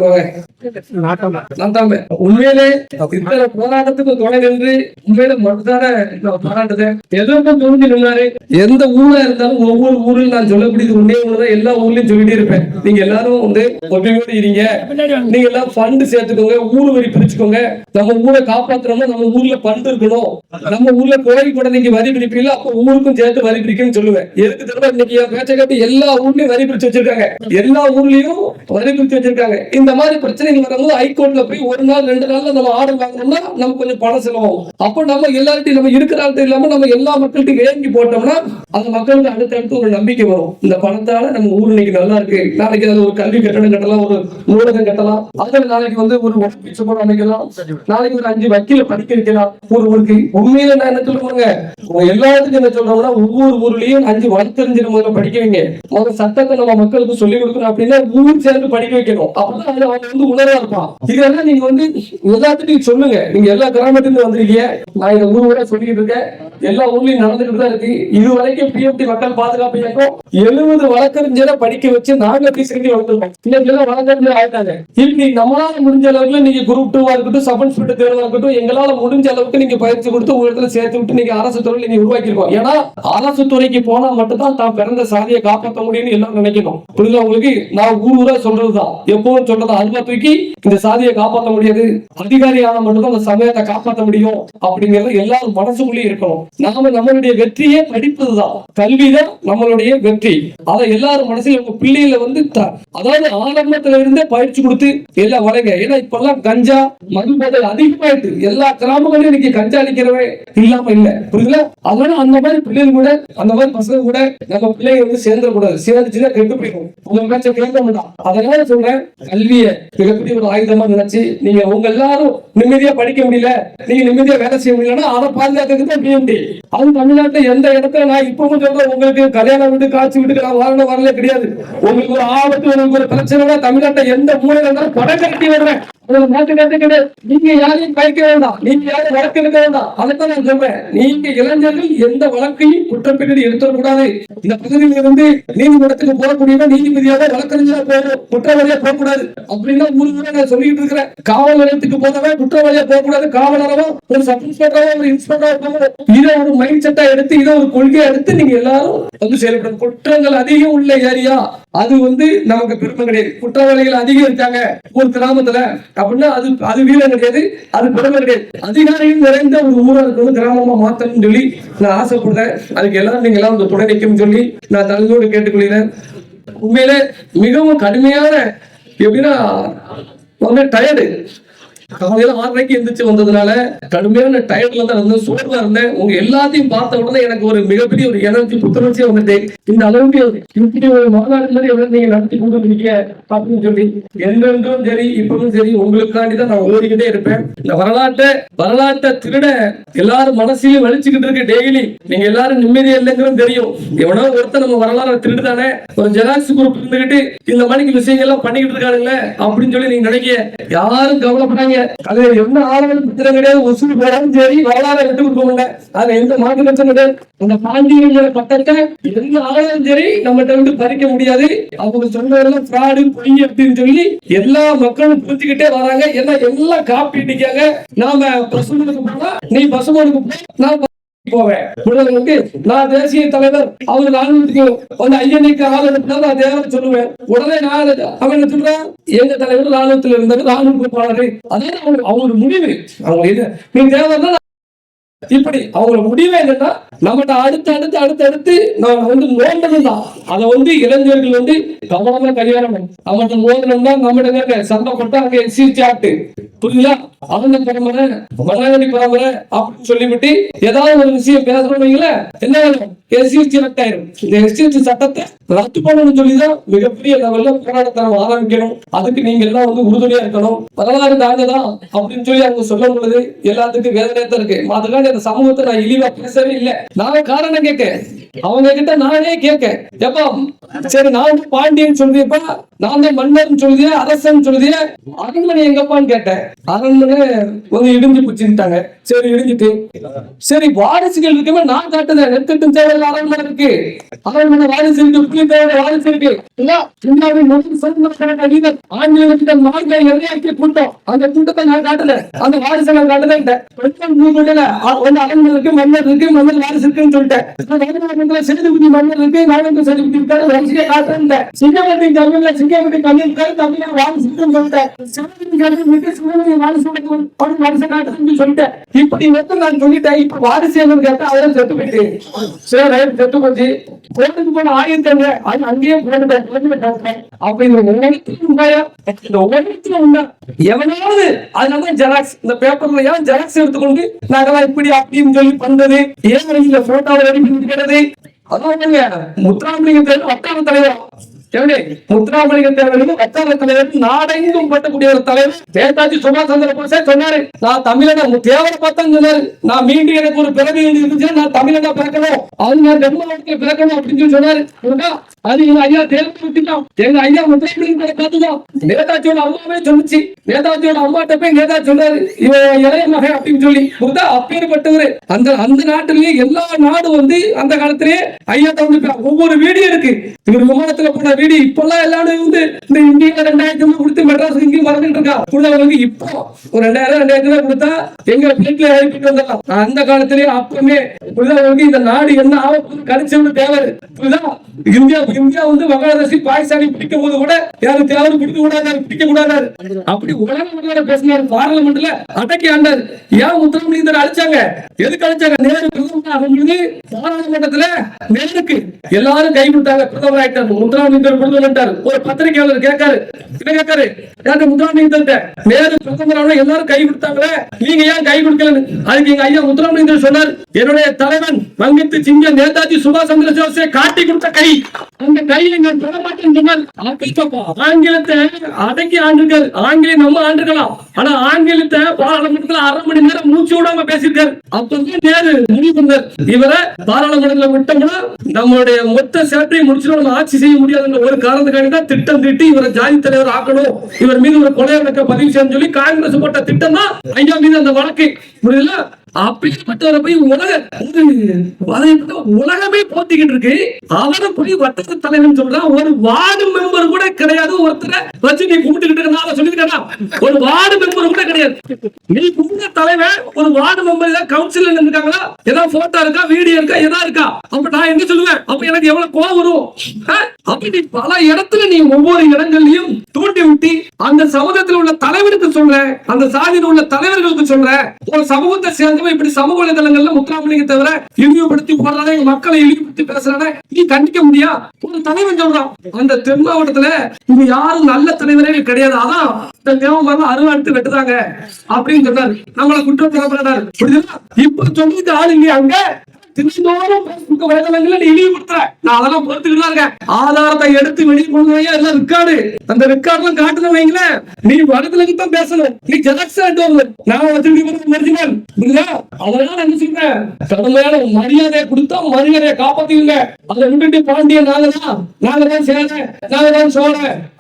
Speaker 1: நாட்டாம. உண்மையிலே இத்தனை போராட்டத்துக்கு துணை நின்று உண்மையில நான் பாராட்டுதேன் எதற்கும் துணிஞ்சு நின்னாரு. எந்த ஊரா இருந்தாலும் ஒவ்வொரு ஊரில் நான் சொல்லக்கூடியது ஒன்னே ஒண்ணுதான். எல்லா ஊர்லயும் சொல்லிட்டே இருப்பேன். நீங்க எல்லாரும் வந்து ஒற்றுமையோடு இருங்க. நீங்க எல்லாம் ஃபண்ட் சேர்த்துக்கோங்க ஊர் வரி பிரிச்சுக்கோங்க. நம்ம ஊரை காப்பாத்துறோம்னா நம்ம ஊர்ல பண்ட் இருக்கணும். நம்ம ஊர்ல கோயில் கூட நீங்க வரி பிரிப்பீங்களா? அப்ப ஊருக்கும் சேர்த்து வரி பிரிக்கணும்னு சொல்லுவேன். எதுக்கு தெரியுமா? இன்னைக்கு என் பேச்சை கேட்டு எல்லா ஊர்லயும் வரி பிரிச்சு வச்சிருக்காங்க. எல்லா ஊர்லயும் வரி பிரிச்சு வச்சிருக்காங்க. இந்த மாதிரி பிரச்சனைகள் வரும்போது ஹைகோர்ட்ல போய் ஒரு நாள் ரெண்டு நாள்ல நம்ம ஆர்டர் வாங்கணும்னா நமக்கு கொஞ்சம் பணம் செலவாகும். அப்ப நம்ம எல்லார்ட்டையும் நம்ம இருக்கிற ஆள்கிட்ட இல்லாம நம்ம எல்லா மக்கள்கிட்டையும் வேங்கி போட்டோம்னா அந்த மக்களுக்கு அடுத்தடுத்து ஒரு நம்பிக்கை வரும். இந்த பணத்தால நம்ம ஊர் இன்னைக்கு நல்லா இருக்கு. நாளைக்கு அது ஒரு கல்வி கட்டணம் கட்டலாம் ஒரு நூலகம் கட்டலாம். அதுல நாளைக்கு வந்து ஒரு பிச்சை அமைக்கலாம். நாளைக்கு ஒரு அஞ்சு வக்கீல படிக்க வைக்கலாம். ஒரு ஊருக்கு. உண்மையில நான் என்ன சொல்லுவாங்க உங்க எல்லாத்துக்கும் என்ன சொல்றோம்னா ஒவ்வொரு ஊர்லயும் அஞ்சு வழக்கறிஞர் முதல்ல படிக்க வைங்க. முதல்ல சட்டத்தை நம்ம மக்களுக்கு சொல்லிக் கொடுக்கணும் அப்படின்னா ஊர் சேர்ந்து படிக்க வைக்கணும். அப்பதான் அதுல அவங்க வந்து உணர்வா இருப்பான். இதெல்லாம் நீங்க வந்து எல்லாத்துக்கும் சொல்லுங்க. நீங்க எல்லா கிராமத்துலயும் வந்திருக்கீங்க. நான் இந்த ஊர் ஊரா சொல்லிட்டு இருக்கேன். எல்லா ஊர்லயும் நடந்துட்டு தான் இருக்கு. இது வரைக்கும் பிஎம்டி மக்கள் பாதுகாப்பு இயக்கம் எழுபது வழக்கறிஞரை படிக்க வச்சு நாங்க பீஸ் கட்டி வளர்ந்துருக்கோம் இன்னைக்கு எல்லாம் வழக்கறிஞர் ஆயிட்டாங்க. இன்னைக்கு நம்மளால முடிஞ்ச அளவுக்கு நீங்க குரூப் டூவா இருக்கட்டும் சப் இன்ஸ்பெக்டர் தேர்வா இருக்கட்டும் எங்களால முடிஞ்ச அளவுக்கு நீங்க பயிற்சி கொடுத்து உங்க இடத்துல சேர்த்து விட்டு நீங்க அரசு துறையில நீங்க உருவாக்கிருக்கோம் ஏன்னா அரசு துறைக்கு போனா மட்டும்தான் தான் பிறந்த சாதியை காப்பாற்ற முடியும்னு எல்லாரும் நினைக்கணும். புரியுதா உங்களுக்கு? நான் ஊர் ஊரா சொல்றதுதான். எப்பவும் சொல்றது அதுவா தூக்கி இந்த சாதியை காப்பாற்ற முடியாது. அதிகாரி ஆனா மட்டும்தான் அந்த சமயத்தை காப்பாற்ற முடியும் அப்படிங்கறது எல்லாரும் மனசுக்குள்ளேயும் இருக்கணும். நாம நம்மளுடைய வெற்றியே படிப்பதுதான். கல்விதான் நம்மளுடைய வெற்றி. அதை எல்லாரும் மனசுல உங்க பிள்ளைகளை வந்து அதாவது ஆரம்பத்துல இருந்தே பயிற்சி கொடுத்து எல்லாம் வளைங்க. ஏன்னா இப்பெல்லாம் கஞ்சா மது போதை அதிகமாயிட்டு எல்லா கிராமங்களையும் இன்னைக்கு கஞ்சா அடிக்கிறவன் இல்லாம இல்ல. புரியுதுல அதனால அந்த மாதிரி பிள்ளைங்க கூட அந்த மாதிரி பசங்க கூட நம்ம பிள்ளைங்க வந்து சேர்ந்துட கூடாது சேர்ந்துச்சுன்னா கெட்டு போயிடும் உங்க பேச்ச கேட்க மாட்டான் அதனால சொல்றேன் கல்வியை மிகப்பெரிய ஒரு ஆயுதமா நினைச்சு நீங்க உங்க எல்லாரும் நிம்மதியா படிக்க முடியல நீங்க நிம்மதியா வேலை செய்ய முடியலன்னா அதை பாதுகாக்கிறது தான் பிஎம்டி அது தமிழ்நாட்டுல எந்த இடத்துல நான் இப்பவும் சொல்றேன் உங்களுக்கு கல்யாணம் வீடு காட்சி வீட்டுக்கு நான் வரணும் வரல கிடையாது. உங்களுக்கு ஒரு ஆபத்து உங்களுக்கு ஒரு பிரச்சனை தமிழ்நாட்டை எந்த மூலையில படம் கட்டி வருவேன் உங்களுக்கு மாட்டு கருத்து கிடையாது நீங்க யாரையும் பயக்க வேண்டாம். நீங்க யாரும் வழக்கு எடுக்க வேண்டாம். அதைத்தான் நான் சொல்றேன். நீங்க இளைஞர்கள் எந்த வழக்கையும் குற்றப்பின்னணி எடுத்துடக்கூடாது இந்த பகுதியில் இருந்து நீதிமன்றத்துக்கு போகக்கூடியவன் நீதிபதியாக வழக்கறிஞரா போகணும் குற்றவாளியா போகக்கூடாது. அப்படின்னு ஊர் ஊரா நான் சொல்லிட்டு இருக்கிறேன். காவல் நிலையத்துக்கு போனவன் குற்றவாளியா போகக்கூடாது. காவலரவோ ஒரு சப் இன்ஸ்பெக்டரோ ஒரு இன்ஸ்பெக்டரோ போகணும் இதை ஒரு மைண்ட் செட்டா எடுத்து இதை ஒரு கொள்கையா எடுத்து நீங்க எல்லாரும் வந்து செயல்படணும். குற்றங்கள் அதிகம் உள்ள ஏரியா. அது வந்து நமக்கு பெருமை கிடையாது. குற்றவாளிகள் அதிகம் இருக்காங்க. ஒரு கிராமத்துல அப்படின்னா அது அது வீரம் கிடையாது அது பெருமை கிடையாது அதிகாரிகள் நிறைந்த ஒரு ஊரா இருக்கணும் கிராமமா மாத்தணும்னு சொல்லி நான் ஆசைப்படுறேன். அதுக்கு எல்லாரும் நீங்க எல்லாம் வந்து துணை நிற்கும் சொல்லி நான் தலைமையோடு கேட்டுக்கொள்கிறேன். உண்மையில மிகவும் கடுமையான எப்படின்னா வந்து டயர்டு காலையில ஆறரைக்கு எந்திரிச்சு வந்ததுனால கடுமையான டயர்ட்ல தான் இருந்தேன் சோர்வா இருந்தேன். உங்க எல்லாத்தையும் பார்த்த உடனே எனக்கு ஒரு மிகப்பெரிய ஒரு எனர்ஜி புத்துணர்ச்சியா வந்துட்டு இந்த அளவுக்கு இப்படி ஒரு மாநாடு மாதிரி எவ்வளவு நீங்க நடத்தி கொண்டு இருக்கீங்க அப்படின்னு சொல்லி என்றென்றும் சரி இப்பவும் சரி உங்களுக்காண்டி தான் நான் ஓடிக்கிட்டே இருப்பேன். இந்த வரலாற்றை வரலாற்றை திருட எல்லாரும் மனசையும் வலிச்சுக்கிட்டு இருக்கு டெய்லி நீங்க எல்லாரும் நிம்மதியா இல்லைங்கிறது தெரியும். எவனோ ஒருத்தர் நம்ம வரலாறு திருடுதானே? ஒரு ஜெராக்ஸ் குரூப் இருந்துகிட்டு இந்த மணிக்கு விஷயங்கள் எல்லாம் பண்ணிக்கிட்டு இருக்கானுங்களே அப்படின்னு சொல்லி நீங்க நினைக்க யாரும் கவலைப்படாங்க அது என்ன ஆளுநர் பத்திரம் கிடையாது. வசூல் போனாலும் சரி வரலாறு எடுத்து கொடுக்க முடியல அது எந்த மாற்று கட்சம் கிடையாது. இந்த பாண்டியங்கிற பட்டத்தை எந்த ஆளுநரும் சரி நம்மகிட்ட வந்து பறிக்க முடியாது. அவங்க சொன்னதெல்லாம் ஃப்ராடு பொய் அப்படின்னு சொல்லி எல்லா மக்களும் புரிஞ்சுக்கிட்டே வராங்க. ஏன்னா எல்லாம் காப்பி அடிக்காங்க. நாம பசுமனுக்கு போனா நீ பசுமனுக்கு போ நான் போவேன். உடனே நான் தேசிய தலைவர் அவர் ராணுவத்துக்கு வந்து ஐயனுக்கு ஆள் எடுத்தா நான் தேவர் சொல்லுவேன். உடனே நான் அவன் சொல்றேன் சொல்றான் எங்க தலைவர் ராணுவத்தில் இருந்தவர் ராணுவ போனாரு அதே அவங்க அவங்க முடிவு. அவங்க இது நீ தேவர்னா இப்படி அவங்க முடிவு என்னன்னா நம்மகிட்ட அடுத்து அடுத்து அடுத்து அடுத்து நாங்க வந்து நோண்டதுதான் அதை வந்து இளைஞர்கள் வந்து கவனமா கையாளணும் அவங்கள்ட்ட நோண்டணும்னா நம்மகிட்ட சண்டை போட்டா அங்க எஸ்சி சாட்டு புரியுதா? அவங்க பரம்பரை மன்னாடி பரம்பரை அப்படின்னு சொல்லிவிட்டு ஏதாவது ஒரு விஷயம் பேசுறோம்ல என்ன வேணும்? எஸ்சிஎஸ்டி ரத்து ஆயிரும். இந்த எஸ்சிஎஸ்டி சட்டத்தை ரத்து பண்ணணும்னு சொல்லிதான் மிகப்பெரிய லெவல்ல போராட்டத்தை நம்ம ஆரம்பிக்கணும். அதுக்கு நீங்க எல்லாம் வந்து உறுதுணையா இருக்கணும். வரலாறு தாங்கதான் அப்படின்னு சொல்லி அவங்க சொல்லும் பொழுது எல்லாத்துக்கும் வேதனையா தான் இருக்கு. அதுக்காண்டி அந்த சமூகத்தை நான் இழிவா பேசவே இல்லை. நான் காரணம் கேட்க அவங்க கிட்ட நானே கேட்க எப்பா சரி நான் பாண்டியன் சொல்றியப்பா நான் தான் மன்னர்னு சொல்லிய அரசன் சொல்லிய அரண்மனை எங்கப்பான்னு கேட்டேன். அரண்மனை வந்து இடிஞ்சு பிடிச்சிட்டாங்க சரி இடிஞ்சிட்டு. சரி வாரிசுகள் இருக்குமே நான் காட்டுதேன். நெற்கட்டும் தேவையில்ல அரண்மனை இருக்கு. அரண்மனை வாரிசு இருக்கு புள்ளி தேவையில்ல வாரிசு இருக்கு. இல்ல இந்தியாவை முதல் கூட்டம் அந்த கூட்டத்தை நான் காட்டல. அந்த வாரிசை நான் காட்டல. ஒன்னு அரண்மனை இருக்கு மன்னர் இருக்கு மன்னர் வாரிசு இருக்குன்னு சொல்லிட்டேன். சேதுபதி மன்னர் இருக்கு நாடாளுமன்ற சேதுபதி இருக்காரு வரிசையை காட்டுறேன் சிங்கப்பட்டி தமிழ்ல சிங்கப்பட்டி கண்ணீர் இருக்காரு தமிழ்ல வாரிசு இருக்குன்னு சொல்லிட்டேன். சிவகங்கை கண்ணீர் இருக்கு சிவகங்கை வாரிசு இருக்கு வாரிசை காட்டுறேன்னு சொல்லிட்டேன். இப்படி வந்து நான் சொல்லிட்டேன் இப்ப வாரிசு என்னன்னு கேட்டா செத்து போயிட்டு சரி செத்து போச்சு. போன அங்கேயே அப்ப இந்த ஒவ்வொருத்தரும் உண்மையா இந்த ஒவ்வொருத்தரும் உண்மை எவனாவது அதனாலதான் ஜெராக்ஸ் இந்த பேப்பர்ல ஏன் ஜெராக்ஸ் எடுத்துக்கொண்டு நாங்கெல்லாம் இப்படி அப்படின்னு சொல்லி பண்ணது ஏன் இந்த போட்டோவை ரெடி பண்ணிக்கிறது அதான் முத்துராமலிங்க தேவர் வட்டார தலைவர்? எப்படி? முத்துராமலிங்க தேவர் வட்டார தலைவர் நாடெங்கும் பட்டக்கூடிய ஒரு தலைவர். நேதாஜி சுபாஷ் சந்திர போஸே சொன்னாரு. நான் தமிழன தேவரை பார்த்தா சொன்னாரு. நான் மீண்டும் எனக்கு ஒரு பிறகு இருந்துச்சு நான் தமிழனா பிறக்கணும். அது நான் ஜென்மத்தில் பிறக்கணும் அப்படின்னு சொல்லி சொன்னாரு. அது எங்க ஐயா தேர்வு எங்க ஐயா முத்துராமலிங்க பார்த்துதான். நேதாஜியோட அம்மாவே சொல்லுச்சு. நேதாஜியோட அம்மாட்ட போய் நேதாஜி சொன்னாரு. இவன் இளைய மகன் அப்படின்னு சொல்லி. புரியுதா அப்பேற்பட்டவரு. அந்த அந்த நாட்டிலேயே எல்லா நாடும் வந்து அந்த காலத்திலேயே ஐயா வந்து ஒவ்வொரு வீடியோ இருக்கு. இவர் விமானத்துல போன வீடியோ இப்பெல்லாம் எல்லாரும் வந்து இந்த இந்தியா ரெண்டாயிரத்தி கொடுத்து மெட்ராஸ் இங்கேயும் மறந்துட்டு இருக்கா? புரியுதா வந்து இப்போ ஒரு ரெண்டாயிரம் ரெண்டாயிரத்தி ரூபாய் கொடுத்தா எங்க பிளேட்ல இறக்கிட்டு வந்துடலாம். அந்த காலத்திலேயே அப்பவுமே புரியுதா வந்து இந்த நாடு என்ன ஆக கணிச்சவனு தேவை புரியுதா இந்தியா இந்தியா வந்து வங்காளதேசி பாகிஸ்தானி பிடிக்கும் போது கூட யாரும் தேவை பிடிக்க கூடாது பிடிக்க கூடாது அப்படி உலக மக்களோட பேசினார் பார்லமெண்ட்ல அடக்கி ஆண்டார். ஏன் முத்துராமலிங்கர் அழிச்சாங்க? எதுக்கு அழிச்சாங்க? நேரு பிரதமர் ஆகும்போது பாராளுமன்றத்துல நேருக்கு எல்லாரும் கை விட்டாங்க பிரதமர் ஆயிட்டார் முத்துராமலிங்கர் பிரதமர் ஒரு பத்திரிகையாளர் கேட்காரு. என்ன கேட்காரு? யாரு முத்துராமலிங்கர் நேரு பிரதமர் எல்லாரும் கை கொடுத்தாங்களே. நீங்க ஏன் கை கொடுக்கலன்னு? அதுக்கு எங்க ஐயா முத்துராமலிங்கர் சொன்னார். என்னுடைய தலைவன் வங்கித்து சிங்க நேதாஜி சுபாஷ் சந்திர ஜோஸை காட்டி கொடுத்த கை. அந்த கையை நீங்க தொட மாட்டேன்னு சொன்னார் ஆங்கிலத்தை அடக்கி ஆண்டிருக்காரு. ஆங்கிலம் நம்ம ஆண்டிருக்கலாம். ஆனா ஆங்கிலத்தை பாராளுமன்றத்துல அரை மணி நேரம் மூச்சு விடாம பேசியிருக்காரு. அப்பதான் நேரு முடிவு பண்ணார். இவரை பாராளுமன்றத்துல விட்டோம்னா நம்மளுடைய மொத்த சேற்றையும் முடிச்சிடும் நம்ம ஆட்சி செய்ய முடியாதுன்ற ஒரு காரணத்துக்காக தான் திட்டம் திட்டி இவரை ஜாதி தலைவர் ஆக்கணும். இவர் மீது ஒரு கொலை வழக்க பதிவு செய்யணும் சொல்லி காங்கிரஸ் போட்ட திட்டம் தான் ஐயா மீது அந்த வழக்கு. புரியுதுல அப்படிப்பட்டவரை போய் உலக உலகமே போத்திக்கிட்டு இருக்கு அவரை போய் வட்டத்து தலைவன் சொல்றான் ஒரு வார்டு மெம்பர் கூட கிடையாது. ஒருத்தரை வச்சு நீ கும்பிட்டுக்கிட்டு இருக்க சொல்லிருக்கா ஒரு வார்டு மெம்பர் கூட கிடையாது. நீ கும்பிட்ட தலைவன் ஒரு வார்டு மெம்பர் ஏதாவது கவுன்சிலர் இருக்காங்களா ஏதாவது போட்டோ இருக்கா வீடியோ இருக்கா எதா இருக்கா? அப்ப நான் என்ன சொல்லுவேன்? அப்ப எனக்கு எவ்வளவு கோவம் வரும்? அப்படி நீ பல இடத்துல நீ ஒவ்வொரு இடங்கள்லயும் தூண்டி விட்டி அந்த சமூகத்தில் உள்ள தலைவருக்கு சொல்ற அந்த சாதியில் உள்ள தலைவர்களுக்கு சொல்ற ஒரு சமூகத்தை நம்ம இப்படி சமூக வலைதளங்கள்ல முத்துராமலிங்க தவிர இழிவுபடுத்தி போடுறானே மக்களை இழிவுபடுத்தி பேசுறானே நீ கண்டிக்க முடியா? ஒரு தலைவன் சொல்றான். அந்த தென் மாவட்டத்துல இங்க யாரும் நல்ல தலைவரே கிடையாது. அதான் இந்த தேவமாக அருவாட்டு வெட்டுறாங்க அப்படின்னு சொன்னாரு. நம்மளை குற்றம் சொல்லப்படுறாரு இப்ப சொல்லிட்டு ஆள் இல்லையா அங்க? தினந்தோறும் Facebook வலைதளங்கள்ல நீ இழிவுபடுத்துற நான் அதெல்லாம் பொறுத்துக்கிட்டு தான் இருக்கேன். ஆதாரத்தை எடுத்து வெளியே கொண்டு வையா எல்லாம் ரெக்கார்டு அந்த ரெக்கார்ட் எல்லாம் காட்டுன வைங்களேன். நீ வடத்துல தான் பேசணும். நீ ஜெராக்ஸ் ஆட்டு நான் வச்சிருக்க ஒரிஜினல் புரியுதா? அதெல்லாம் நான் கடமையான மரியாதையை கொடுத்தா மரியாதையை காப்பாத்துவீங்க அதை விட்டுட்டு பாண்டிய நாங்க தான். நாங்க தான் நாங்க தான் சோழ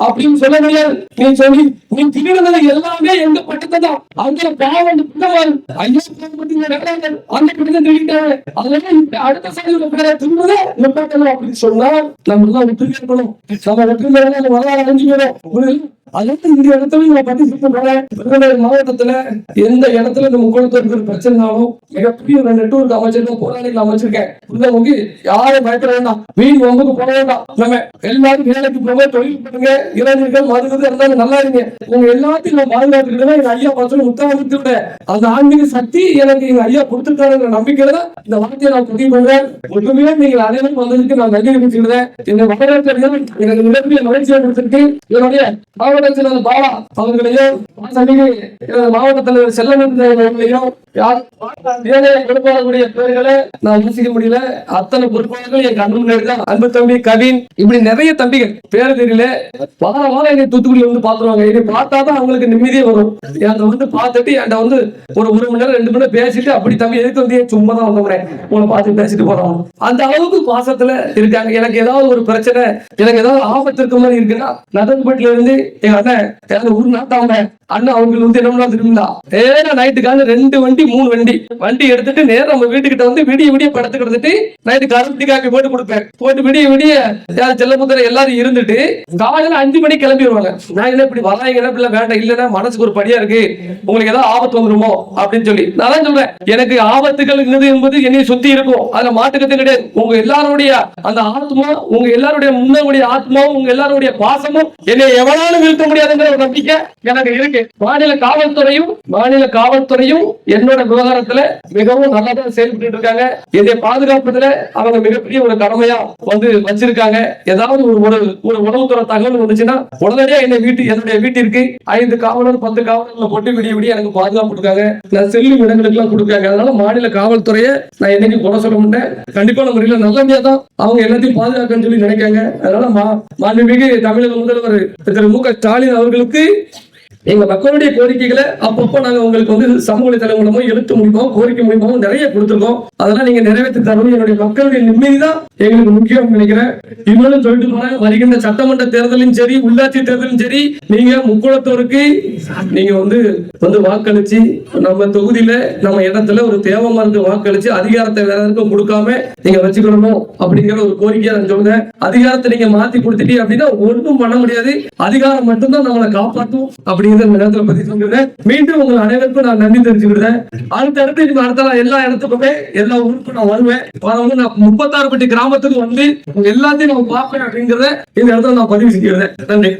Speaker 1: அப்படின்னு சொல்ல முடியாது. நீ சொல்லி நீ திருடுனது எல்லாமே எங்க பட்டத்தை தான். அங்க பாவம் ஐயோ அந்த கட்டத்தை திருடிட்டாங்க. அதுல அடுத்த சாதியோட பேரை திருடுறதே நிப்பாட்டணும் அப்படின்னு சொன்னா நம்ம எல்லாம் ஒற்றுமையா இருக்கணும். நம்ம ஒற்றுமையா நம்ம வரலாறு அழிஞ்சு போயிடும் புரியுதா? இந்த இடத்துல நம்ம பார்ட்டிசிபேட் சொல்றேன் மாவட்டத்துல எந்த இடத்துல இந்த முக்கோணத்துல இருக்கிற பிரச்சனைனாலும் மிகப்பெரிய ஒரு நெட்ஒர்க் அமைச்சிருக்கேன் போராளிகள் அமைச்சிருக்கேன். உள்ளவங்க யாரும் பயப்பட வேண்டாம். வீடு ஒம்புக்கு போக வேண்டாம். நம்ம எல்லாரும் வேலைக்கு போக தொழில் பண்ணுங்க இளைஞர்கள் மருந்து இருந்தாலும் நல்லா இருங்க. உங்க எல்லாத்தையும் நான் பாதுகாத்துக்கிட்டு எங்க ஐயா பார்த்து முத்தாமத்து விட அந்த ஆன்மீக சக்தி எனக்கு எங்க ஐயா கொடுத்துருக்காருங்கிற நம்பிக்கையில தான் இந்த வார்த்தையை நான் பதிவு பண்றேன். ஒற்றுமையா நீங்கள் அனைவரும் வந்ததுக்கு நான் நன்றி தெரிவிச்சுக்கிறேன் இந்த வரவேற்கிறது எனக்கு மிகப்பெரிய மகிழ்ச்சியை கொடுத்திருக்கு. என்னுடைய மாவட்ட செயலர் பாலா அவர்களையும் மாசமிகு எனது மாவட்ட தலைவர் செல்லமன் அவர்களையும் யார் பேர்களை நான் யோசிக்க முடியல. அத்தனை பொறுப்பாளர்கள் என் கண்ணு முன்னாடி அன்பு தம்பி கவின் இப்படி நிறைய தம்பிகள் பேர தெரியல. வார வாரம் என்னை தூத்துக்குடி வந்து பாத்துருவாங்க என்னை பார்த்தாதான் அவங்களுக்கு நிம்மதியே வரும். என்கிட்ட வந்து பார்த்துட்டு என்கிட்ட வந்து ஒரு ஒரு மணி நேரம் ரெண்டு மணி நேரம் பேசிட்டு அப்படி தம்பி எதுக்கு வந்து சும்மா தான் வந்தவரேன் உங்களை பார்த்து பேசிட்டு போறோம். அந்த அளவுக்கு பாசத்துல இருக்காங்க. எனக்கு ஏதாவது ஒரு பிரச்சனை எனக்கு ஏதாவது ஆபத்து இருக்க மாதிரி இருக்குன்னா நதன்பட்டில இருந்து எங்க அண்ணன் எனக்கு ஒரு நாட்டவங்க அண்ணன் அவங்களுக்கு வந்து என்ன பண்ணா தெரியுங்களா நேரா நைட்டுக்காக ரெண்டு வண்டி மூணு வண்டி வண்டி எடுத்துட்டு நேரம் நம்ம வீட்டுக்கிட்ட வந்து விடிய விடிய படத்துக்கு எடுத்துட்டு நைட்டு கருப்பட்டி காப்பி போட்டு கொடுப்பேன். போட்டு விடிய விடிய செல்லமுத்திர எல்லாரும் இருந்துட்டு காலையில அஞ்சு மணிக்கு கிளம்பி வருவாங்க நான் என்ன இப்படி வராங்க என்ன இப்படி வேண்டாம் இல்லைன்னா மனசுக்கு ஒரு படியா இருக்கு. உங்களுக்கு ஏதாவது ஆபத்து வந்துருமோ அப்படின்னு சொல்லி. நான் தான் சொல்றேன் எனக்கு ஆபத்துகள் என்பது என்னை சுத்தி இருக்கும். அதுல மாட்டுக்கத்து கிடையாது. உங்க எல்லாருடைய அந்த ஆத்மா உங்க எல்லாருடைய முன்னோடைய ஆத்மாவும் உங்க எல்லாருடைய பாசமும் என்னை எவ்வளவு வீழ்த்த முடியாதுங்கிற ஒரு நம்பிக்கை எனக்கு இருக்கு. மாநில காவல்துறையும் மாநில காவல்துறையும் என்னோட விவகாரத்துல மிகவும் நல்லா செயல்பட்டு இருக்காங்க. என்னை பாதுகாப்பதுல அவங்க மிகப்பெரிய ஒரு கடமையா வந்து வச்சிருக்காங்க. ஏதாவது ஒரு உணவு ஒரு உணவுத்துறை தகவல் வந்துச்சுன்னா உடனடியா என்னை வீட்டு என்னுடைய வீட்டிற்கு ஐந்து காவலர் பத்து காவலர்களை போட்டு விடிய விடிய எனக்கு பாதுகாப்பு கொடுக்காங்க. நான் செல்லும் இடங்களுக்கு எல்லாம் கொடுக்காங்க. அதனால மாநில காவல்துறையை நான் என்னைக்கு குறை சொல்ல மாட்டேன். கண்டிப்பான முறையில நல்லபடியா தான் அவங்க எல்லாத்தையும் பாதுகாக்கன்னு சொல்லி நினைக்காங்க. அதனால மாண்புமிகு தமிழக முதல்வர் திரு மு க ஸ்டாலின் அவர்களுக்கு எங்க மக்களுடைய கோரிக்கைகளை அப்பப்போ நாங்க உங்களுக்கு வந்து சமூக வலைதளம் எழுத்து மூலியமாவும் கோரிக்கை மூலியமாவும் நிறைய கொடுத்துருக்கோம். அதெல்லாம் நீங்க நிறைவேற்றி தரணும். என்னுடைய மக்களுடைய நிம்மதி தான் எங்களுக்கு முக்கியம் நினைக்கிறேன். இன்னொன்னு சொல்லிட்டு போனேன் வருகின்ற சட்டமன்ற தேர்தலும் சரி உள்ளாட்சி தேர்தலும் சரி நீங்க முக்குளத்தோருக்கு நீங்க வந்து வந்து வாக்களிச்சு நம்ம தொகுதியில நம்ம இடத்துல ஒரு தேவமாருக்கு வாக்களிச்சு அதிகாரத்தை வேற யாருக்கும் கொடுக்காம நீங்க வச்சுக்கணும் அப்படிங்கிற ஒரு கோரிக்கையை நான் சொல்றேன். அதிகாரத்தை நீங்க மாத்தி கொடுத்துட்டீங்க அப்படின்னா ஒண்ணும் பண்ண முடியாது. அதிகாரம் மட்டும்தான் நம்மளை காப்பாற்றும் அப்படிங்கிற மனிதன் இடத்துல பத்தி சொல்லுறேன் மீண்டும் உங்கள் அனைவருக்கும் நான் நன்றி தெரிஞ்சுக்கிறேன் அடுத்த இடத்துல இப்ப அடுத்த எல்லா இடத்துக்குமே எல்லா ஊருக்கும் நான் வருவேன். வந்து நான் முப்பத்தாறு பட்டி கிராமத்துக்கு வந்து உங்க எல்லாத்தையும் நான் பார்ப்பேன் அப்படிங்கறத இந்த இடத்துல நான் பதிவு செஞ்சுக்கிறேன் நன்றி.